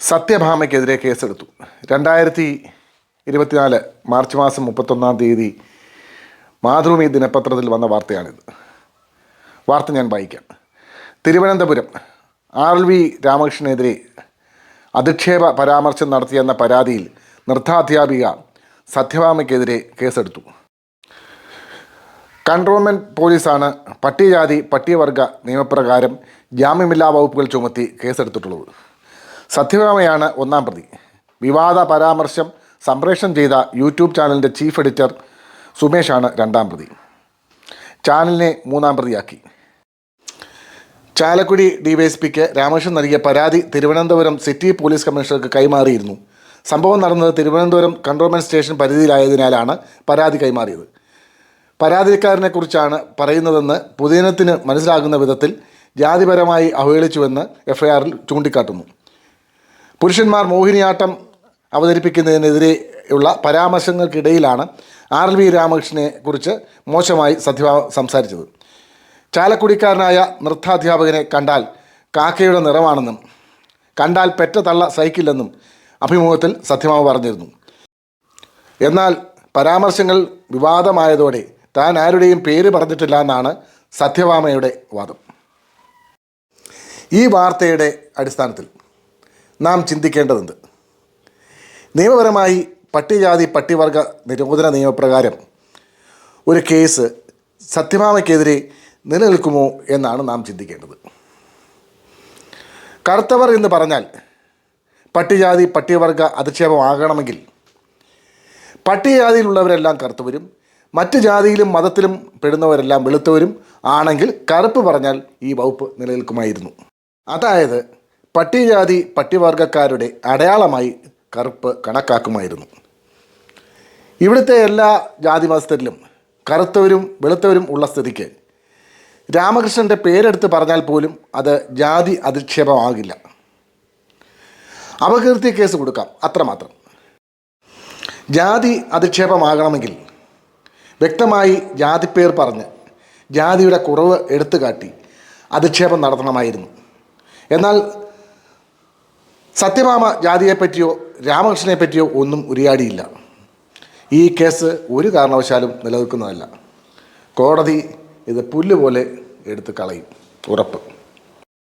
സത്യഭാമയ്ക്കെതിരെ കേസെടുത്തു. രണ്ടായിരത്തി ഇരുപത്തിനാല് മാർച്ച് മാസം മുപ്പത്തൊന്നാം തീയതി മാതൃഭൂമി ദിനപത്രത്തിൽ വന്ന വാർത്തയാണിത്. വാർത്ത ഞാൻ വായിക്കാം. തിരുവനന്തപുരം ആർ എൽ വി രാമകൃഷ്ണനെതിരെ അധിക്ഷേപ പരാമർശം നടത്തിയെന്ന പരാതിയിൽ നൃത്താധ്യാപിക സത്യഭാമയ്ക്കെതിരെ കേസെടുത്തു. കൺട്രോൾമെന്റ് പോലീസാണ് പട്ടികജാതി പട്ടികവർഗ നിയമപ്രകാരം ജാമ്യമില്ലാ വകുപ്പുകൾ ചുമത്തി കേസെടുത്തിട്ടുള്ളത്. സത്യഭാമയാണ് ഒന്നാം പ്രതി. വിവാദ പരാമർശം സംപ്രേഷണം ചെയ്ത യൂട്യൂബ് ചാനലിന്റെ ചീഫ് എഡിറ്റർ സുമേഷാണ് രണ്ടാം പ്രതി. ചാനലിനെ മൂന്നാം പ്രതിയാക്കി. ചാലക്കുടി ഡിവൈഎസ്പിക്ക് രാമകൃഷ്ണൻ നൽകിയ പരാതി തിരുവനന്തപുരം സിറ്റി പോലീസ് കമ്മീഷണർക്ക് കൈമാറിയിരുന്നു. സംഭവം നടന്നത് തിരുവനന്തപുരം കൺട്രോൾമെന്റ് സ്റ്റേഷൻ പരിധിയിലായതിനാലാണ് പരാതി കൈമാറിയത്. പരാതിക്കാരനെക്കുറിച്ചാണ് പറയുന്നതെന്ന് പൊതുജനത്തിന് മനസ്സിലാകുന്ന വിധത്തിൽ ജാതിപരമായി അവഹേളിച്ചുവെന്ന് എഫ്ഐആറിൽ ചൂണ്ടിക്കാട്ടുന്നു. പുരുഷന്മാർ മോഹിനിയാട്ടം അവതരിപ്പിക്കുന്നതിനെതിരെ ഉള്ള പരാമർശങ്ങൾക്കിടയിലാണ് ആർ വി രാമകൃഷ്ണനെ കുറിച്ച് മോശമായി സത്യ സംസാരിച്ചത്. ചാലക്കുടിക്കാരനായ നൃത്താധ്യാപകനെ കണ്ടാൽ കാക്കയുടെ നിറമാണെന്നും കണ്ടാൽ പെറ്റ തള്ള സഹിക്കില്ലെന്നും അഭിമുഖത്തിൽ സത്യമാവ് പറഞ്ഞിരുന്നു. എന്നാൽ പരാമർശങ്ങൾ വിവാദമായതോടെ താൻ ആരുടെയും പേര് പറഞ്ഞിട്ടില്ല എന്നാണ് സത്യഭാമയുടെ വാദം. ഈ വാർത്തയുടെ അടിസ്ഥാനത്തിൽ നാം ചിന്തിക്കേണ്ടതുണ്ട്. നിയമപരമായി പട്ടികജാതി പട്ടിവർഗ നിരോധന നിയമപ്രകാരം ഒരു കേസ് സത്യഭാമയ്ക്കെതിരെ നിലനിൽക്കുമോ എന്നാണ് നാം ചിന്തിക്കേണ്ടത്. കറുത്തവർ എന്ന് പറഞ്ഞാൽ പട്ടികജാതി പട്ടികവർഗ അധിക്ഷേപമാകണമെങ്കിൽ പട്ടികജാതിയിലുള്ളവരെല്ലാം കറുത്തവരും മറ്റ് ജാതിയിലും മതത്തിലും പെടുന്നവരെല്ലാം വെളുത്തവരും ആണെങ്കിൽ കറുപ്പ് പറഞ്ഞാൽ ഈ വകുപ്പ് നിലനിൽക്കുമായിരുന്നു. അതായത് പട്ടികജാതി പട്ടിവർഗക്കാരുടെ അടയാളമായി കറുപ്പ് കണക്കാക്കുമായിരുന്നു. ഇവിടുത്തെ എല്ലാ ജാതി മതസ്ഥരിലും കറുത്തവരും വെളുത്തവരും ഉള്ള സ്ഥിതിക്ക് രാമകൃഷ്ണന്റെ പേരെടുത്ത് പറഞ്ഞാൽ പോലും അത് ജാതി അധിക്ഷേപമാകില്ല. അപകീർത്തി കേസ് കൊടുക്കാം അത്രമാത്രം. ജാതി അധിക്ഷേപമാകണമെങ്കിൽ വ്യക്തമായി ജാതിപ്പേർ പറഞ്ഞ് ജാതിയുടെ കുറവ് എടുത്തു കാട്ടി അധിക്ഷേപം നടത്തണമായിരുന്നു. എന്നാൽ സത്യഭാമ ജാതിയെപ്പറ്റിയോ രാമകൃഷ്ണനെ പറ്റിയോ ഒന്നും ഉരിയാടിയില്ല. ഈ കേസ് ഒരു കാരണവശാലും നിലനിൽക്കുന്നതല്ല. കോടതി ഇത് പുല്ല് പോലെ എടുത്ത് കളയും. ഉറപ്പ്.